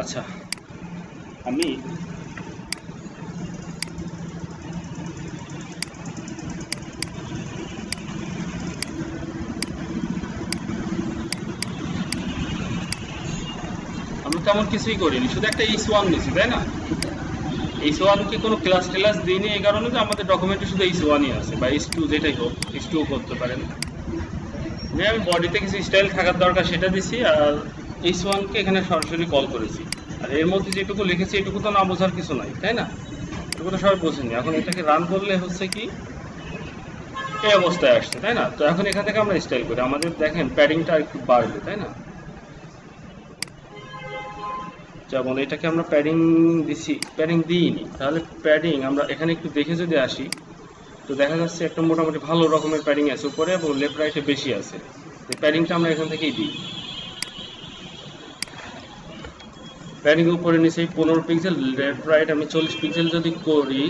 আচ্ছা। আমি আমি তেমন কিছুই করিনি, শুধু একটা এইচ ওয়ান নিয়েছি, তাই না? এইচ ওয়ানকে কোনো ক্লাস টেলাস দিইনি এই কারণে যে আমাদের ডকুমেন্টে শুধু এইচ ওয়ানই আছে, বা এইচ টু যেটাই হোক এইচ টু করতে পারেন। যে আমি বডিতে কিছু স্টাইল থাকার দরকার, সেটা দিছি, আর এইচ ওয়ানকে এখানে সরাসরি কল করেছি। আর এর মধ্যে যেটুকু লিখেছি, এটুকু তো না বোঝার কিছু নাই, তাই না? এটুকু তো সবাই বোঝেনি। এখন এটাকে রান করলে হচ্ছে কি, এই অবস্থায় আসছে, তাই না? তো এখন এখান থেকে আমরা স্টাইল করি। আমাদের দেখেন প্যাডিংটা একটু বাড়বে, তাই না? যেমন এটাকে আমরা প্যাডিং দিছি প্যাডিং দিইনি। তাহলে প্যাডিং আমরা এখানে একটু দেখে যদি আসি, তো দেখা যাচ্ছে একটা মোটামুটি ভালো রকমের প্যাডিং আছে উপরে এবং লেফট রাইটে বেশি আছে। প্যাডিংটা আমরা এখান থেকেই দিই। প্যাডিং উপরে নিচে পনেরো পিক্সেল লেফট রাইট আমি চল্লিশ পিক্সেল যদি করি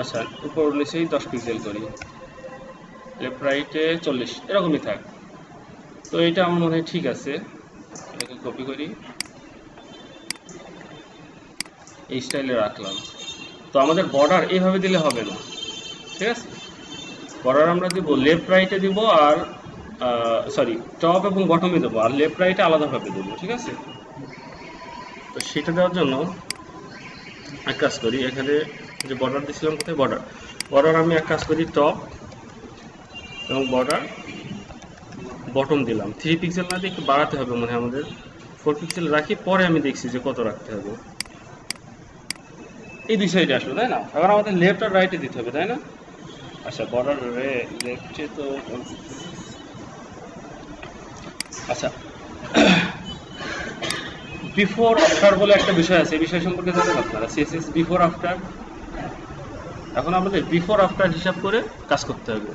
আচ্ছা উপর নিচেই দশ পিক্সেল করি। লেফট রাইটে চল্লিশ, এরকমই থাক। তো এটা আমার মনে হয় ঠিক আছে। এটাকে কপি করি। এই স্টাইলে রাখলাম। তো আমাদের বর্ডার এইভাবে দিলে হবে না। ঠিক আছে? বর্ডার আমরা দিব লেফট রাইটে দিব আর সরি টপ এবং বটমে দেবো। আর লেফট রাইটে আলাদাভাবে দেবো। ঠিক আছে? তো সেটা দেওয়ার জন্য এক কাজ করি, এখানে যে বর্ডার দিয়েছিলাম কোথায়? বর্ডার বর্ডার আমি এক কাজ করি টপ এবং বর্ডার বটম দিলাম। থ্রি পিক্সেল না দিয়ে একটু বাড়াতে হবে মনে হয় আমাদের। ফোর পিক্সেল রাখি, পরে আমি দেখছি যে কত রাখতে হবে। এই দুই সাইডে আসলো, তাই না? এখন আমাদের লেফট আর রাইটে দিতে হবে, তাই না? আচ্ছা বর্ডার রে লেফটে তো আচ্ছা বিফোর আফটার বলে একটা বিষয় আছে, এই বিষয় সম্পর্কে জানেন আপনারা? সিএসএস বিফোর আফটার এখন আমাদের বিফোর আফটার হিসাব করে কাজ করতে হবে।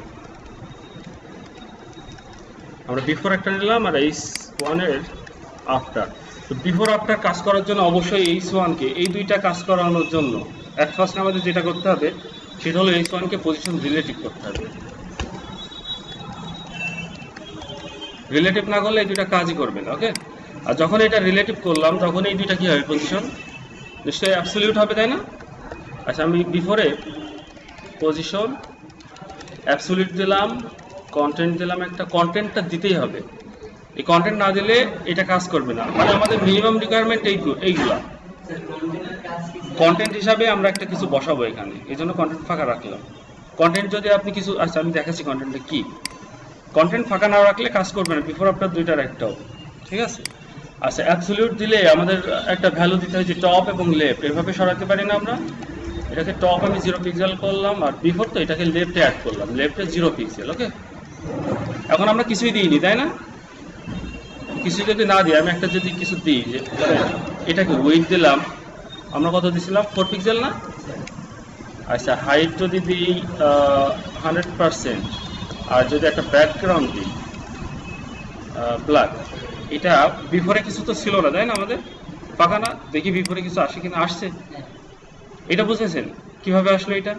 আমরা বিফোর একটা নিলাম আর এইচ ওয়ানের আফটার তো বিফোর আফটার কাজ করার জন্য অবশ্যই এইচ ওয়ানকে এই দুইটা কাজ করানোর জন্য অ্যাট ফার্স্ট আমাদের যেটা করতে হবে, সেটা হলো এইচ ওয়ানকে পজিশন রিলেটিভ করতে হবে। রিলেটিভ না করলে এই দুইটা কাজই করবে না ওকে আর যখন এটা রিলেটিভ করলাম, তখন এই দুইটা কি হবে পজিশন নিশ্চয়ই অ্যাবসলিউট হবে, তাই না? আচ্ছা আমি বিফোরে পজিশন অ্যাবসলিউট দিলাম কন্টেন্ট দিলাম, একটা কন্টেন্টটা দিতেই হবে। এই কন্টেন্ট না দিলে এটা কাজ করবে না। মানে আমাদের মিনিমাম রিকোয়ারমেন্ট এই এইগুলা। কন্টেন্ট হিসাবে আমরা একটা কিছু বসাবো এখানে। এই জন্য কন্টেন্ট ফাঁকা রাখলাম। কন্টেন্ট যদি আপনি কিছু আচ্ছা আমি দেখাচ্ছি কন্টেন্টটা কি? কন্টেন্ট ফাঁকা না রাখলে কাজ করবে না। বিফোর আপনার দুইটার একটাও। ঠিক আছে? আচ্ছা অ্যাবসলিউট দিলে আমাদের একটা ভ্যালু দিতে হয় যে টপ এবং লেফট এভাবে সরাতে পারি না আমরা। এটাকে টপ আমি জিরো পিক্সেল করলাম, আর বিফোর তো এটাকে লেফটে অ্যাড করলাম। লেফটে জিরো পিক্সেল ওকে এখন আমরা কিছুই দিইনি, তাই না? কিছু যদি না দিই, আমি একটা যদি কিছু দিই, যে এটাকে ওয়েট দিলাম, আমরা কত দিছিলাম? ফোর পিক্সেল না? আচ্ছা হাইট যদি দিই হান্ড্রেড পারসেন্ট আর যদি একটা ব্যাকগ্রাউন্ড দিই ব্ল্যাক এটা বিফোরে কিছু তো ছিল না, তাই না আমাদের? পাকা না? দেখি বিফোরে কিছু আসে কিনা? আসছে। এটা বুঝেছেন? কীভাবে আসলো এটা?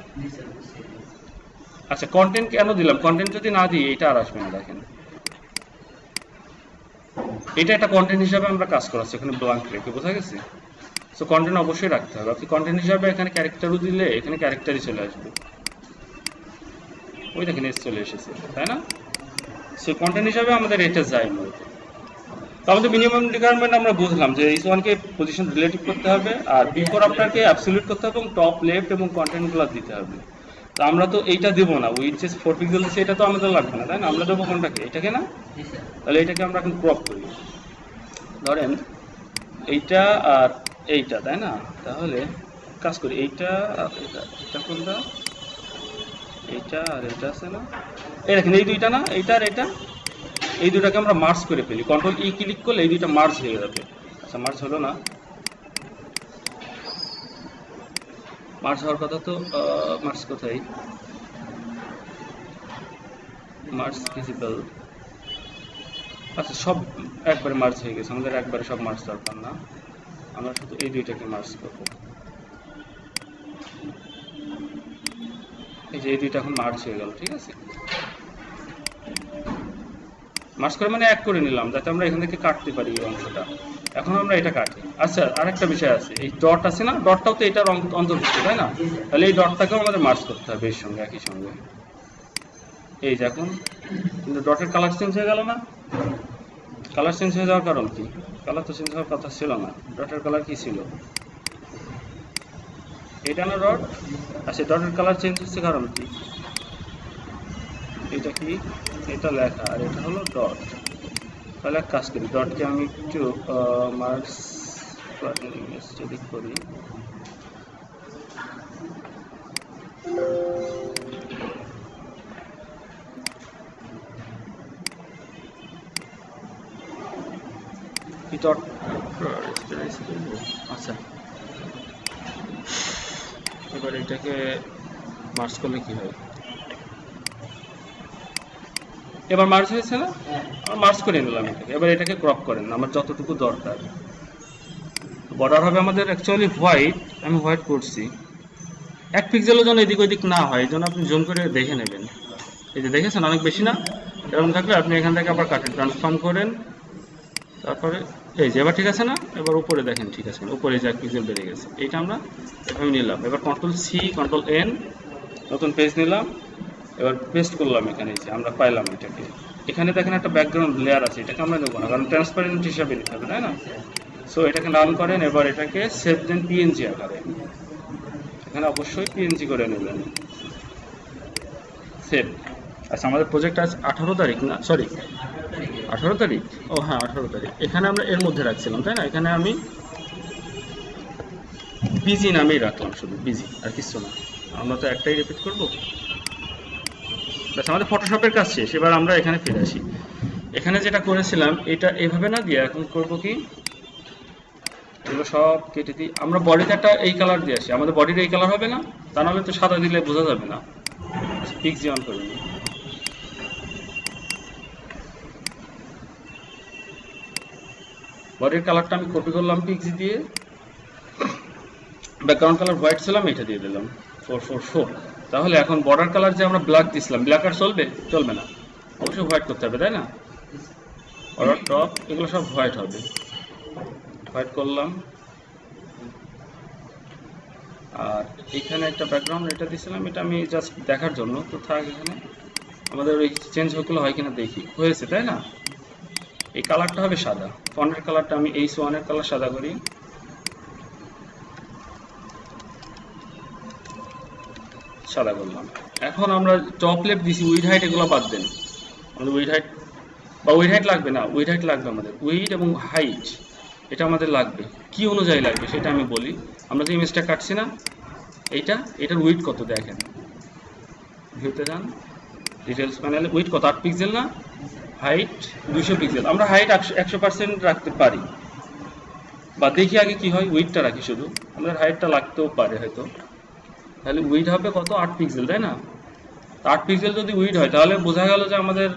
আচ্ছা কন্টেন্ট কেন দিলাম? কন্টেন্ট যদি না দিই, এটা আর আসবে না, দেখেন। এটা একটা কন্টেন্ট হিসাবে আমরা কাজ করাচ্ছি, এখানে ব্লাঙ্ক রেখে, বোঝা গেছে? সো কন্টেন্ট অবশ্যই রাখতে হবে। আপনি কন্টেন্ট হিসাবে এখানে ক্যারেক্টারও দিলে এখানে ক্যারেক্টারই চলে আসবে। ওই দেখেন এস চলে এসেছে, তাই না? সো কন্টেন্ট হিসাবে আমাদের এটা যায় মূলত। আমাদের মিনিমাম রিকোয়ারমেন্ট আমরা বুঝলাম যে এইচ ওয়ানকে পজিশন রিলেটিভ করতে হবে আর বিফোর আপনাকে অ্যাবসলিউট করতে হবে এবং টপ লেফট এবং কন্টেন্টগুলো দিতে হবে। তো আমরা তো এইটা দেবো না উইথ যে ফোর পিক্সেল সেটা তো আমাদের লাগবে না তাই না? আমরা দেবো কোনটাকে এটাকে না? তাহলে এটাকে আমরা এখন ক্রপ করি। ধরেন এইটা আর এইটা তাই না? তাহলে কাজ করি এইটা আর এটা এটা কোনটা? এইটা আর এটা আছে না? এই দেখেন এই দুইটা না? এইটা আর এটা এই দুটাকে আমরা মার্চ করে ফেলি। কন্ট্রোল ই ক্লিক করলে এই দুইটা মার্চ হয়ে যাবে। আচ্ছা মার্চ হলো না। মার্চ হওয়ার কথা তো মার্চ কোথায়? মার্চ ভিজিবল আচ্ছা সব একবারে মার্চ হয়ে গেছে। আমাদের একবারে সব মার্চ দরকার না। আমরা শুধু এই দুইটাকে মার্চ করব। এই যে এই দুইটা এখন মার্চ হয়ে গেল, ঠিক আছে? মার্চ করে মানে এক করে নিলাম, যাতে আমরা এখান থেকে কাটতে পারি এই অংশটা। এখন আমরা এটা কাটি। আচ্ছা আরেকটা বিষয় আছে। এই ডট আছে না? ডটটাও তো এটার অন্তর্ভুক্ত, তাই না? তাহলে এই ডটটাকেও আমাদের মার্চ করতে হবে এর সঙ্গে, একই সঙ্গে। এই যে এখন কিন্তু ডটের কালার চেঞ্জ হয়ে গেল না? কালার চেঞ্জ হয়ে যাওয়ার কারণ কি? কালার তো চেঞ্জ হওয়ার কথা ছিল না। ডটের কালার কি ছিল? এটা না ডট? আচ্ছা ডটের কালার চেঞ্জ হচ্ছে কারণ কি? এটা কি? এটা লেখা। আর এটা হলো ডট তাহলে এক কাজ করি ডটকে আমি একটু মার্কস যদি করি। আচ্ছা। এবার এটাকে মার্চ করলে কি হয়? এবার মার্চ হয়েছে না? মার্চ করে নিলাম এটাকে। এবার এটাকে ক্রপ করেন, আমার যতটুকু দরকার। বর্ডার হবে আমাদের অ্যাকচুয়ালি হোয়াইট আমি হোয়াইট করছি। এক পিক্সেলের জন্য এদিক ওদিক না হয় জন্য আপনি জুম করে দেখে নেবেন। এই যে দেখেছেন, অনেক বেশি না? এরকম থাকলে আপনি এখান থেকে আবার কাটেন ট্রান্সফর্ম করেন। তারপরে, এই যে, এবার ঠিক আছে না? এবার উপরে দেখেন, ঠিক আছে। উপরে যে এক পিক্সেল বেড়ে গেছে। এইটা আমরা এভাবে নিলাম। এবার কন্ট্রোল সি কন্ট্রোল এন নতুন পেজ নিলাম। এবার পেস্ট করলাম এখানে যে আমরা পাইলাম এটাকে। এখানে দেখেন একটা ব্যাকগ্রাউন্ড লেয়ার আছে, এটাকে আমরা নেব না, কারণ ট্রান্সপারেন্ট হিসাবে নিতে হবে, তাই না? সো এটাকে রান করেন, এবার এটাকে সেভ দেন পিএনজি আকারে। এখানে অবশ্যই পিএনজি করে নেবেন। সেভ আচ্ছা আমাদের প্রজেক্ট আজ আঠারো তারিখ না? সরি আঠারো তারিখ? ও হ্যাঁ আঠারো তারিখ। এখানে আমরা এর মধ্যে রাখছিলাম, তাই না? এখানে আমি বিজি নামেই রাখলাম শুধু বিজি আর কিছু না। আমরা তো একটাই রিপিট করব? ব্যাস, আমাদের ফটোশপের কাজ শেষ। এবার আমরা এখানে ফিরে আসি। এখানে যেটা করেছিলাম, এটা এভাবে না দিয়ে এখন করব কি? এগুলো সব কেটে দিই আমরা বডিতে একটা এই কালার দিয়ে আসি। আমাদের বডির এই কালার হবে না, তা নাহলে তো সাদা দিলে বোঝা যাবে না। পিক্স অন করে বডির কালারটা আমি কপি করলাম পিক্স দিয়ে। ব্যাকগ্রাউন্ড কালার হোয়াইট ছিলাম, এটা দিয়ে দিলাম। ফোর ফোর ফোর তাহলে এখন বর্ডার কালার যে আমরা ব্ল্যাক দিছিলাম ব্ল্যাক আর চলবে? চলবে না। অবশ্যই হোয়াইট করতে হবে, তাই না? বর্ডার টপ এগুলো সব হোয়াইট হবে। হোয়াইট করলাম। আর এখানে একটা ব্যাকগ্রাউন্ড এটা দিছিলাম, এটা আমি জাস্ট দেখার জন্য। তো থাক এখানে। আমাদের ওই চেঞ্জ হয়েগুলো হয় কিনা দেখি। হয়েছে, তাই না? এই কালারটা হবে সাদা। ফন্টের কালারটা আমি এই সোয়ানের কালার সাদা করি। সাদা করলাম এখন আমরা টপ লেফট দিছি উইড হাইট এগুলো বাদ দেন। আমাদের উইড হাইট বা উইড হাইট লাগবে না উইড হাইট লাগবে আমাদের। উইড এবং হাইট এটা আমাদের লাগবে। কি অনুযায়ী লাগবে সেটা আমি বলি। আমরা যে ইমেজটা কাটছি না, এইটা, এটার উইড কত দেখেন? ভিউতে যান ডিটেলস প্যানেলে উইড কত? আট পিক্সেল না? হাইট দুশো পিক্সেল আমরা হাইট একশো পার্সেন্ট রাখতে পারি। বা দেখি আগে কি হয় উইডটা রাখি শুধু। আমাদের হাইটটা লাগতেও পারে হয়তো। তাহলে উইড হবে কত? আট পিক্সেল তাই না? আট পিক্সেল যদি উইড হয়, তাহলে বোঝা গেল যে আমাদের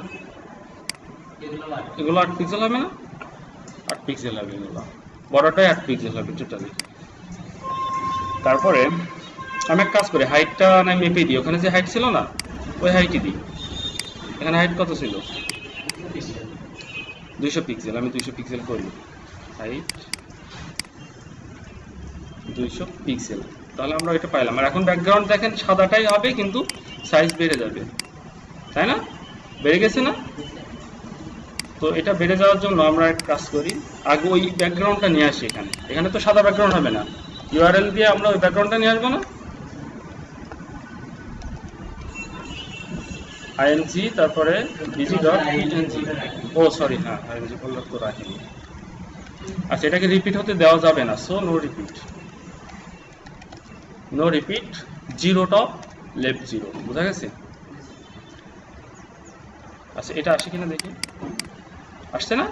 এগুলো আট পিক্সেল হবে না? আট পিক্সেল হবে এগুলো। বড়টাই আট পিক্সেল হবে টোটালি তারপরে আমি এক কাজ করি হাইটটা না মেপে দিই। ওখানে যে হাইট ছিল না, ওই হাইটই দিই। এখানে হাইট কত ছিল? দুইশো পিক্সেল আমি দুইশো পিক্সেল করি। হাইট দুইশো পিক্সেল তাহলে আমরা এটা পাইলাম আর এখন ব্যাকগ্রাউন্ড দেখেন সাদাটাই হবে কিন্তু সাইজ বেড়ে যাবে তাই না বেড়ে গেছে না তো এটা বেড়ে যাওয়ার জন্য আমরা এক কাজ করি আগে ওই ব্যাকগ্রাউন্ডটা নিয়ে আসি এখানে এখানে তো সাদা ব্যাকগ্রাউন্ড হবে না ইউআরএল দিয়ে আমরা ওই ব্যাকগ্রাউন্ডটা নিয়ে আসব না আইএনজি তারপরে বিজি ডট ও সরি হ্যাঁ আইএনজি বললে তো রাখিনি আচ্ছা এটাকে রিপিট হতে দেওয়া যাবে না so no repeat no repeat zero top left zero বোঝা গেছে? আচ্ছা এটা আসে কিনা দেখি? আসছে না?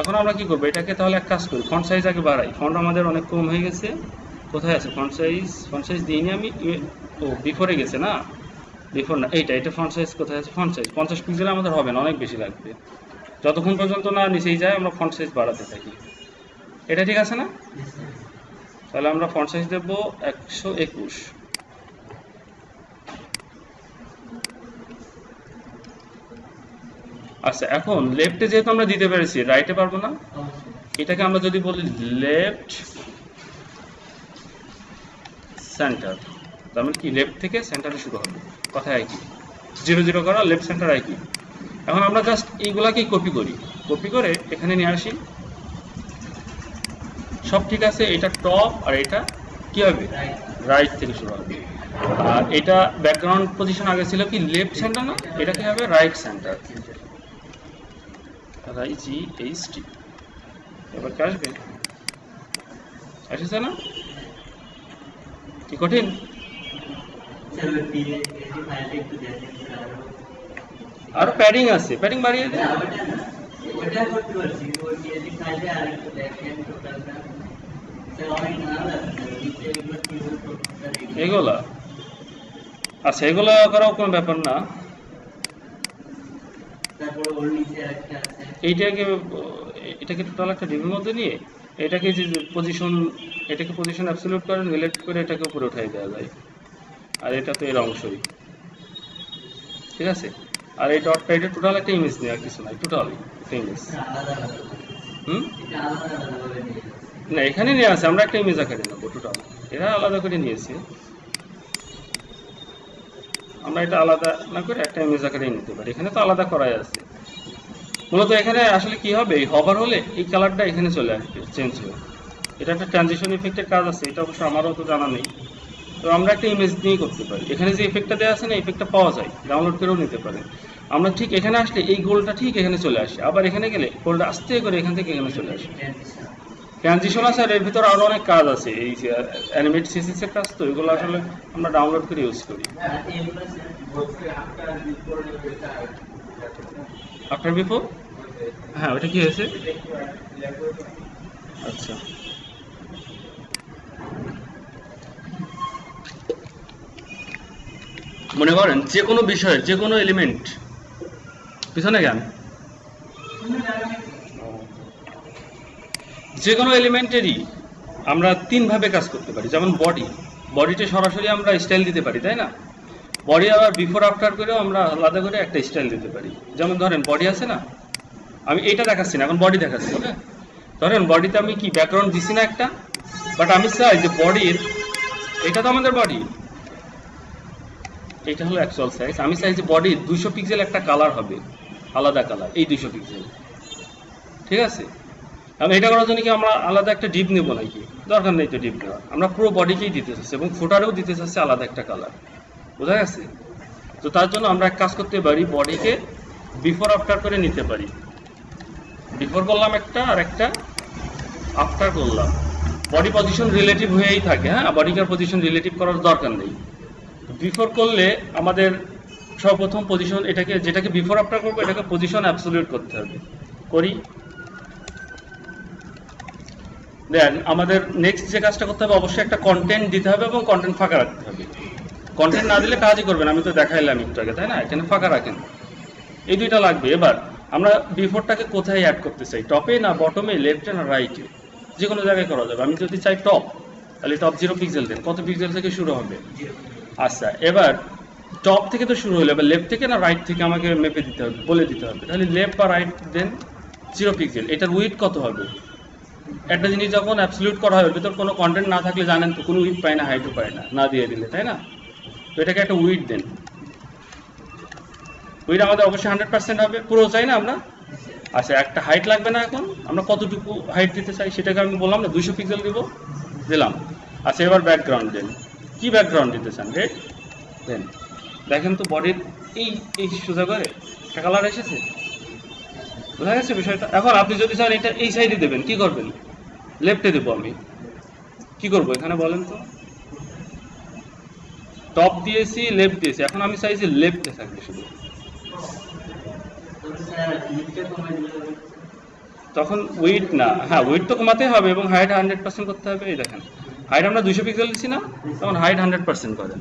এখন আমরা কি করব? এটাকে তাহলে এক কাজ করি। ফন্ট সাইজ আগে বাড়াই। ফন্ট আমাদের অনেক কম হয়ে গেছে। কোথায় আছে? ফন্ট সাইজ ফন্ট সাইজ দিইনি আমি। ও বিফোরে গেছে না? বিফোর না। এইটা, এটা ফন্ট সাইজ কোথায় আছে? ফন্ট সাইজ পঞ্চাশ পিক্সেল আমাদের হবে না, অনেক বেশি লাগবে। যতক্ষণ পর্যন্ত না নিচেই যায়, আমরা ফন্ট সাইজ বাড়াতে থাকি। এটা ঠিক আছে না? তাহলে আমরা ফন্ট সাইজ দেবো একশো একুশ। আচ্ছা এখন লেফটে যেহেতু আমরা দিতে পেরেছি রাইটে পারব না? এটাকে আমরা যদি বলি লেফট সেন্টার তার মানে কি? লেফট থেকে সেন্টারে শুরু হবে। কথা একই। জিরো জিরো করা লেফট সেন্টার একই। এখন আমরা জাস্ট এইগুলাকেই কপি করি। কপি করে এখানে নিয়ে আসি। সব ঠিক আছে এটা টপ আর এটা কি হবে? রাইট থেকে শুরু হবে। আর এটা ব্যাকগ্রাউন্ড পজিশন আগে ছিল কি লেফট সেন্টার না? এটা কি হবে? Right centre G H T এবার কি আসবে? এসেছে না? কি কঠিন? আর প্যাডিং আছে। প্যাডিং বাড়িয়ে দে। না। ওটা করতে পারছি ওই পিএসি ফাইলটা আর একটু দেখেন টোটালটা। এগুলো আচ্ছা এগুলা করাও কোনো ব্যাপার না। এইটাকে এটাকে টোটাল একটা ডিভির মধ্যে নিয়ে এটাকে যে পজিশন এটাকে পজিশন অ্যাবসলিউট করে রিলেট করে এটাকে উপরে উঠাই দেওয়া যায়। আর এটা তো এর অংশই। ঠিক আছে? আর এই ডটটা এটা টোটাল একটা ইমেজ নেই, আর কিছু নাই টোটাল একটা ইমেজ হুম? এটা নিয়ে না, এখানে নিয়ে আছে, আমরা একটা ইমেজ আকারে নেব টোটাল এরা আলাদা করে নিয়েছি। আমরা এটা আলাদা না করে একটা ইমেজ আকারে নিতে পারি। এখানে তো আলাদা করাই আছে। মূলত এখানে আসলে কি হবে? এই হবার হলে এই কালারটা এখানে চলে আসবে চেঞ্জ হয়ে। এটা একটা ট্রানজিশন ইফেক্টের কাজ আছে, এটা অবশ্য আমারও তো জানা নেই। তো আমরা একটা ইমেজ নিয়েই করতে পারি। এখানে যে ইফেক্টটা দেওয়া আছে না ইফেক্টটা পাওয়া যায় ডাউনলোড করেও নিতে পারেন। আমরা ঠিক এখানে আসলে এই গোলটা ঠিক এখানে চলে আসে। আবার এখানে গেলে গোলটা আস্তে করে এখান থেকে এখানে চলে আসে। ট্রানজিশন আছে, আর এর ভিতরে আরও অনেক কাজ আছে। এই যে অ্যানিমেট সিসিস এর কাজ তো, এগুলো আসলে আমরা ডাউনলোড করে ইউজ করি। আফটার বিফোর হ্যাঁ ওটা কি হয়েছে? আচ্ছা। মনে করেন যে কোনো বিষয়ের যে কোনো এলিমেন্ট পিছনে জ্ঞান যে কোনো এলিমেন্টেরই আমরা তিনভাবে কাজ করতে পারি, যেমন বডি বডিতে সরাসরি আমরা স্টাইল দিতে পারি, তাই না? বডি আবার বিফোর আফটার করেও আমরা আলাদা করে একটা স্টাইল দিতে পারি। যেমন ধরেন বডি আছে না? আমি এটা দেখাচ্ছি না, এখন বডি দেখাচ্ছি, ওকে? ধরেন বডিতে আমি কি ব্যাকগ্রাউন্ড দিছি না একটা? বাট আমি চাই যে বডির এটা তো আমাদের বডি এটা হলো অ্যাকচুয়াল সাইজ আমি চাই যে বডির দুশো পিক্সেল একটা কালার হবে। আলাদা কালার এই দুশো পিক্সেল ঠিক আছে? আমি এটা করার জন্য কি আমরা আলাদা একটা ডিপ নেব নাকি? দরকার নেই তো ডিপ নেওয়া আমরা পুরো বডিকেই দিতে চাচ্ছি এবং ফুটারেও দিতে চাচ্ছি আলাদা একটা কালার বোঝা গেছে? তো তার জন্য আমরা এক কাজ করতে পারি বডিকে বিফোর আফটার করে নিতে পারি। বিফোর করলাম একটা আর একটা আফটার করলাম। বডি পজিশন রিলেটিভ হয়েই থাকে হ্যাঁ? বডিকার পজিশন রিলেটিভ করার দরকার নেই। বিফোর করলে আমাদের সর্বপ্রথম পজিশন এটাকে যেটাকে বিফোর আফটার করব এটাকে পজিশন অ্যাবসলিউট করতে হবে। করি। দেন আমাদের নেক্সট যে কাজটা করতে হবে অবশ্যই একটা কন্টেন্ট দিতে হবে এবং কন্টেন্ট ফাঁকা রাখতে হবে। কন্টেন্ট না দিলে কাজই করবেন আমি তো দেখাইলাম একটু আগে তাই না? এখানে ফাঁকা রাখেন। এই দুইটা লাগবে। এবার আমরা বিফোরটাকে কোথায় অ্যাড করতে চাই? টপে না বটমে লেফটে না রাইটে যে কোনো জায়গায় করা যাবে। আমি যদি চাই টপ তাহলে টপ জিরো পিক্সেল দেন। কত পিক্সেল থেকে শুরু হবে? আচ্ছা এবার টপ থেকে তো শুরু হলো, এবার লেফট থেকে না রাইট থেকে আমাকে মেপে দিতে হবে, বলে দিতে হবে। তাহলে লেফট বা রাইট দেন জিরো পিক্সেল এটার উইথ কত হবে? একটা জিনিস যখন অ্যাবসলিউট করা হয় ভিতর কোনো কন্টেন্ট না থাকলে জানেন তো, কোনো উইথ পায় না হাইটও পায় না না দিয়ে দিলে, তাই না? তো এটাকে একটা উইথ দেন। উইথ আমাদের অবশ্যই হান্ড্রেড পার্সেন্ট হবে, পুরো চাই না আমরা? আচ্ছা একটা হাইট লাগবে না এখন, আমরা কতটুকু হাইট দিতে চাই সেটাকে আমি বললাম না, দুইশো পিক্সেল দিব, দিলাম। আচ্ছা এবার ব্যাকগ্রাউন্ড দেন। কি ব্যাকগ্রাউন্ড দিতে চান? রেড দেন দেখেন তো বডির এই এই সোজা করে একটা কালার এসেছে। বোঝা গেছে বিষয়টা? এখন আপনি যদি চান এটা এই সাইডে দেবেন, কি করবেন? লেফটে দেবো আমি। কি করব এখানে বলেন তো? টপ দিয়েছি লেফট দিয়েছি। এখন আমি চাইছি লেফটে থাকবে শুধু। তখন উইট না হ্যাঁ উইট তো কমাতে হবে এবং হাইট হান্ড্রেড পার্সেন্ট করতে হবে, এই দেখেন। হাইট আমরা দুশো পিক্সেল দিচ্ছি না, তখন হাইট হান্ড্রেড পার্সেন্ট করেন।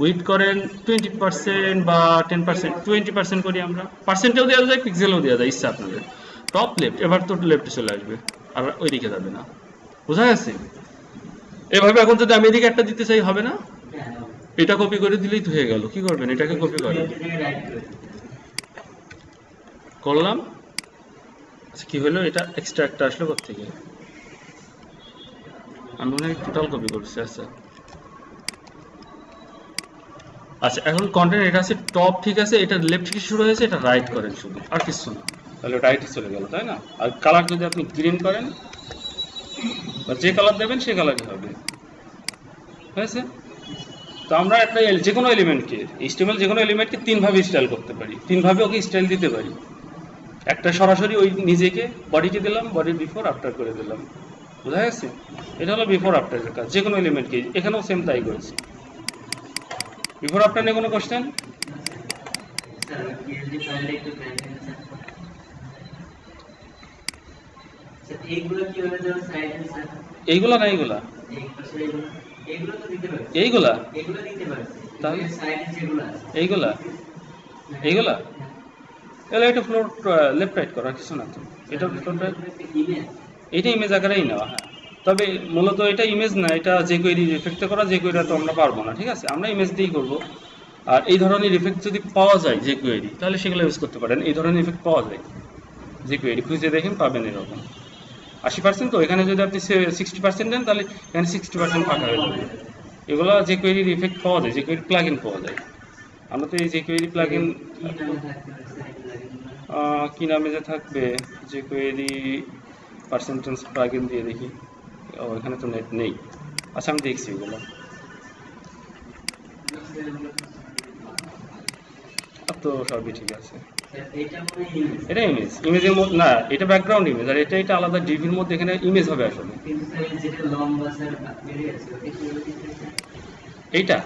উইট করেন টোয়েন্টি পার্সেন্ট বা টেন পার্সেন্ট টোয়েন্টি পার্সেন্ট করি আমরা। পার্সেন্টেও দেওয়া যায় পিক্সেলও দেওয়া যায়, ইচ্ছা আপনাদের। টপ লেফট এবার তো লেফটে চলে আসবে, আর ওইদিকে যাবে না। বোঝা গেছে? এভাবে এখন যদি আমি এদিকে একটা দিতে চাই, হবে না? এটা কপি করে দিলেই তো হয়ে গেল। কি করবেন? এটাকে কপি করে করলাম। আচ্ছা কি হলো? এটা এক্সট্রা একটা আসলো থেকে আমি মনে হয় টোটাল কপি করছি আচ্ছা। আচ্ছা এখন কন্টেন্ট এটা আছে টপ ঠিক আছে, এটা লেফট থেকে শুরু হয়েছে, এটা রাইট করেন শুধু, আর কিছু না। তাহলে রাইটে চলে গেল, তাই না? আর কালার যদি আপনি গ্রিন করেন, বা যে কালার দেবেন সে কালারই হবে। হয়েছে? তো আমরা একটা যে কোনো এলিমেন্টকে স্টেমেল যে কোনো এলিমেন্টকে তিনভাবে স্টাইল করতে পারি। তিনভাবে ওকে স্টাইল দিতে পারি। একটা সরাসরি ওই নিজেকে বডিকে দিলাম বডির বিফোর আফটার করে দিলাম। বোঝা গেছে? এটা হলো বিফোর আফটারের কাজ। যে কোনো এলিমেন্টকে এখানেও সেম তাই করেছি। বিফোর আফটার নিয়ে কোনো কোশ্চেন এইগুলো না এইগুলা? এইগুলো? এইগুলা? এইগুলা? এগুলো এটা ফ্লোর লেফট রাইট করা কিছু না তো। এটা ফ্লোর এটা ইমেজ আকারেই নেওয়া হ্যাঁ। তবে মূলত এটা ইমেজ না, এটা যে কোয়েরি ইফেক্টে করা, যে কোয়েরিটা তো আমরা পারব না, ঠিক আছে? আমরা ইমেজ দিয়েই করব। আর এই ধরনের ইফেক্ট যদি পাওয়া যায় যে কোয়েরি তাহলে সেগুলো ইউজ করতে পারেন। এই ধরনের ইফেক্ট পাওয়া যায় যে কোয়েরি খুঁজে দেখেন, পাবেন এরকম। আশি পার্সেন্ট তো, এখানে যদি আপনি সিক্সটি পার্সেন্ট দেন, তাহলে এখানে সিক্সটি পার্সেন্ট ফাঁকা হয়ে যাবে। এগুলো যে কোয়েরির ইফেক্ট পাওয়া যায়, যে কোয়েরি প্লাগ ইন পাওয়া যায়। আমরা তো এই যে কোয়েরি প্লাগ ইন কি নামে যে থাকবে? যে কোয়েরি পার্সেন্টেজ প্লাগইন দিয়ে দেখি। ও, এখানে তো নেট নেই। আচ্ছা আমি দেখছি ওগুলো তো সবই ঠিক আছে। এটা ইমেজ ইমেজের মধ্যে না, এটা ব্যাকগ্রাউন্ড ইমেজ আর এটা এটা আলাদা ডিভির মধ্যে এখানে ইমেজ হবে আসলে। এইটা?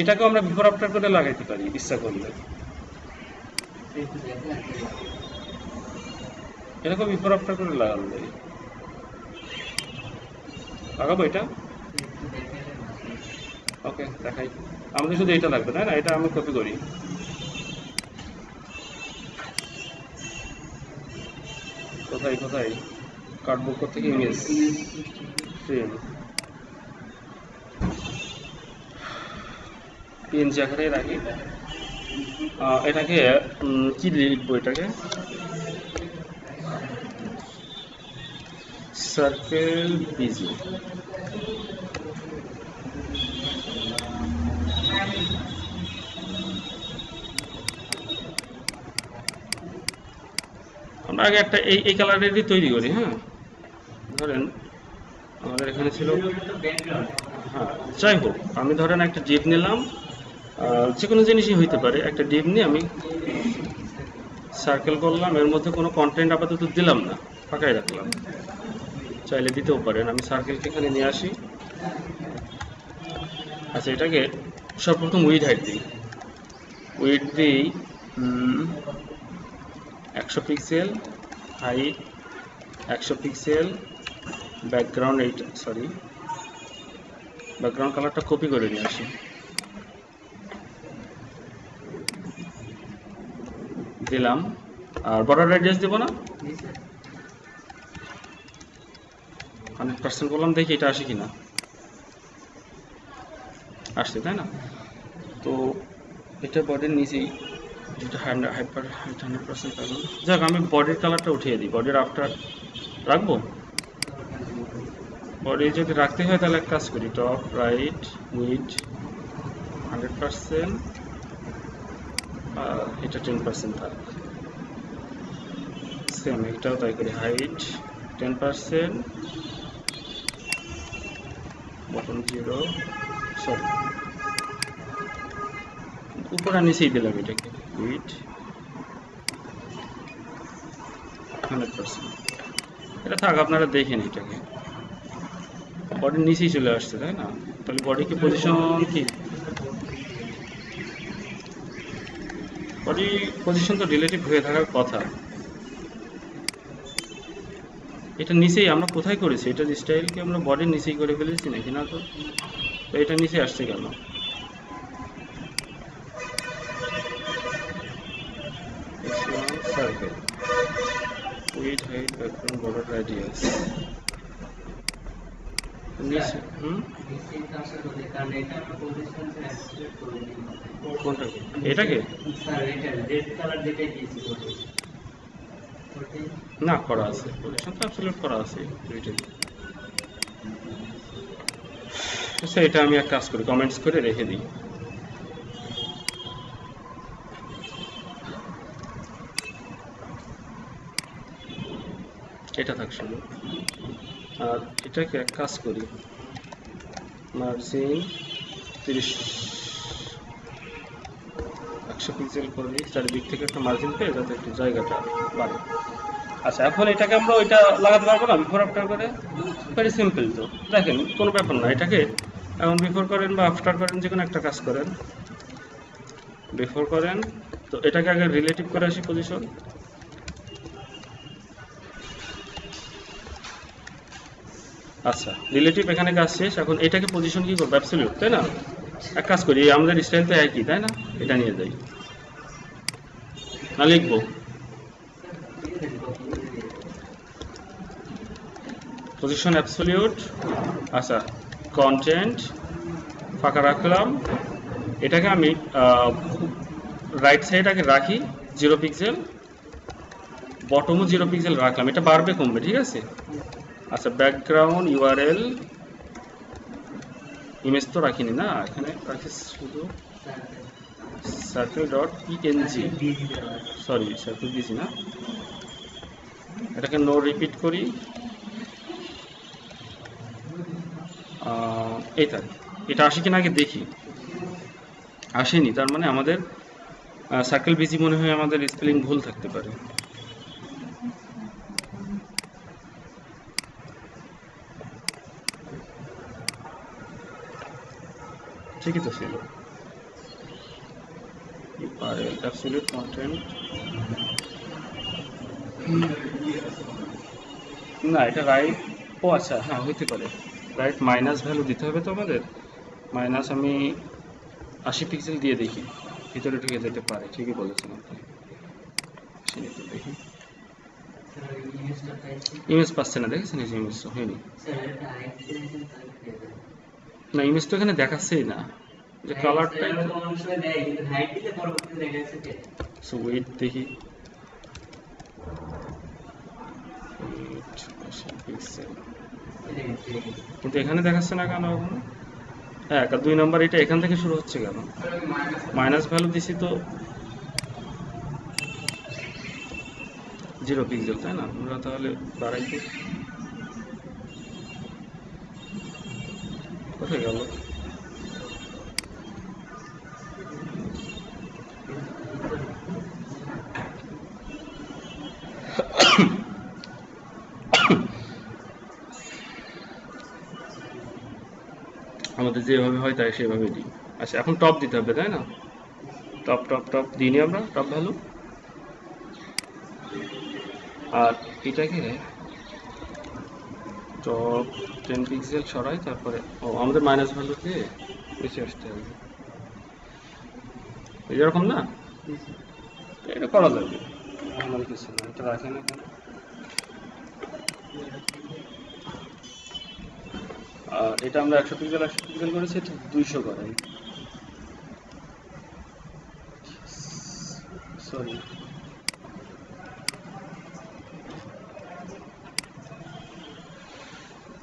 এটাকেও আমরা বিফোর আফটার করে লাগাইতে পারি, ইচ্ছা করলে। এটাকেও বিফোর আফটার করে লাগানো যায় লাগাবো এটা? ওকে দেখাই। আমাদের শুধু এটা লাগবে, তাই না? এটা আমি কপি করি। কোথায় কোথায়? কার্ডবুক থেকে? ইমেজ পিএনজি আকারে রাখি। এটাকে কি লিখব এটাকে? সার্কেল বিজি আমরা আগে একটা এই এই কালারেরই তৈরি করি হ্যাঁ? ধরেন, আমাদের এখানে ছিল হ্যাঁ যাই হোক, আমি ধরেন একটা ডিপ নিলাম। যে কোনো জিনিসই হইতে পারে, একটা ডিপ নিয়ে আমি সার্কেল করলাম, এর মধ্যে কোনো কন্টেন্ট আপাতত দিলাম না, ফাঁকাই রাখলাম। চাইলে দিতেও পারেন। আমি সার্কেলকে এখানে নিয়ে আসি। আচ্ছা এটাকে সর্বপ্রথম উইড হাইট দিই। উইড দিই একশো পিক্সেল হাইট একশো পিক্সেল ব্যাকগ্রাউন্ড এইটা সরি ব্যাকগ্রাউন্ড কালারটা কপি করে নিয়ে আসি। দিলাম। আর বর্ডার রাডিয়াস দেবো না? হান্ড্রেড পার্সেন্ট বললাম দেখি এটা আসে কিনা। আসছে, তাই না? তো এটা বডির নিচেই যেটা হাইপার হান্ড্রেড পার্সেন্ট পাবো যাক, আমি বডির কালারটা উঠিয়ে দিই। বডির আফটার রাখব? বডি যদি রাখতে হয়, তাহলে এক কাজ করি। Top right width hundred percent আর এটা টেন পার্সেন্ট থাক সেম এটাও তাই করি। Height ten percent bottom zero sorry উপর নিচেই দিলাম এটাকে উইট হান্ড্রেড পার্সেন্ট এটা থাক, আপনারা দেখেন এটাকে। বডির নিচেই চলে আসছে, তাই না? তাহলে বডি কি পজিশন কি? বডি পজিশন তো রিলেটিভ হয়ে থাকার কথা। এটা নিচেই আমরা কোথায় করেছি? এটার স্টাইলকে আমরা বডির নিচেই করে ফেলেছি নাকি না তো? তো এটা নিচে আসছে কেন? Circle width height background border radius নিচে হুম? কোনটাকে? এটাকে? স্যার এটা রেড কালার যেটা দিয়েছি। ওটাই ওটাই না, করা আছে। পজিশন তো অ্যাবসলিউট করা আছে দুইটাই আচ্ছা এটা আমি এক কাজ করি কমেন্টস করে রেখে দিই। এটা থাক শুধু। আর এটাকে এক কাজ করি। মার্জিন তিরিশ, একশো পিক্সেল করে দিই চারিদিক থেকে একটা মার্জিন পেয়ে যাতে একটু জায়গাটা বাড়ে। আচ্ছা এখন এটাকে আমরা ওইটা লাগাতে পারব না? বিফোর আফটার করে? ভেরি সিম্পল তো। দেখেন, কোনো ব্যাপার না। এটাকে এখন বিফোর করেন বা আফটার করেন, যে কোনো একটা কাজ করেন। বিফোর করেন, তো এটাকে আগে রিলেটিভ করে আসি পজিশন আচ্ছা রিলেটিভ এখানে কাজ শেষ। এখন এটাকে পজিশন কি করব? অ্যাবসলিউট তাই না? এক কাজ করি আমাদের স্টাইল তো একই, তাই না? এটা নিয়ে যাই। না লিখব। পজিশন অ্যাবসলিউট আচ্ছা কন্টেন্ট ফাঁকা রাখলাম। এটাকে আমি রাইট সাইড আগে রাখি জিরো পিক্সেল বটমও জিরো পিক্সেল রাখলাম। এটা বাড়বে কমবে, ঠিক আছে? আচ্ছা ব্যাকগ্রাউন্ড ইউআরএল ইমেজ তো রাখিনি না, এখানে রাখি শুধু circle dot ENG sorry circle দিয়েছি না। এটাকে নো রিপিট করি। এইটা এটা আসে কিনা আগে দেখি। আসেনি, তার মানে আমাদের সার্কেল বিজি মনে হয় আমাদের স্পেলিং ভুল থাকতে পারে। ঠিকই তো ছিল। না, এটা রাইট ও আচ্ছা হ্যাঁ হইতে পারে। রাইট মাইনাস ভ্যালু দিতে হবে তো আমাদের? মাইনাস আমি আশি পিক্সেল দিয়ে দেখি। ভিতরে ঢুকে যেতে পারে ঠিকই বলেছেন আপনি। দেখি। ইমেজ পাচ্ছে না দেখেছেন এই যে ইমেজ হয়নি। পেয়ে যাবেন না ইমেজ তো এখানে দেখাচ্ছেই না। যে কালারটা সো ওয়েট দেখি পিক্সেল। কিন্তু এখানে দেখাচ্ছে না কেন ওখানে হ্যাঁ দুই নম্বর এটা এখান থেকে শুরু হচ্ছে কেন? মাইনাস ভ্যালু দিছি তো জিরো পিক্সেল তাই না? আমরা তাহলে বাড়াই কোথায় গেল? আমাদের যেভাবে হয় তাই সেভাবে দিই। আচ্ছা এখন টপ দিতে হবে তাই না? টপ টপ টপ দিইনি আমরা টপ ভ্যালু আর এটাকে টপ টেন পিক্সেল সরাই তারপরে ও আমাদের মাইনাস ভ্যালু দিয়ে বেশি আসতে হবে। এরকম না? এটা করা যাবে। আমার কিছু না এটা রাখে না। কেন এটা আমরা একশো পিক্সেল একশো পিক্সেল করেছি, এটা দুইশো করেন সরি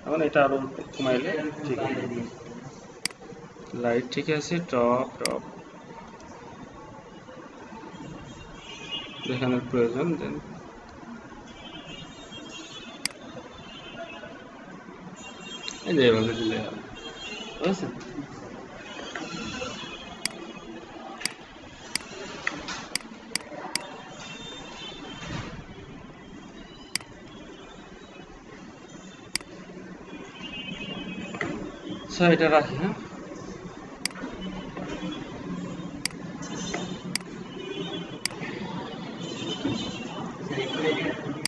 এখন এটা আরও কমাইলে ঠিক আছে। লাইট ঠিক আছে টপ টপ দেখানোর প্রয়োজন দেন এই যে এভাবে দিলে হবে বুঝেছেন আচ্ছা এটা রাখি হ্যাঁ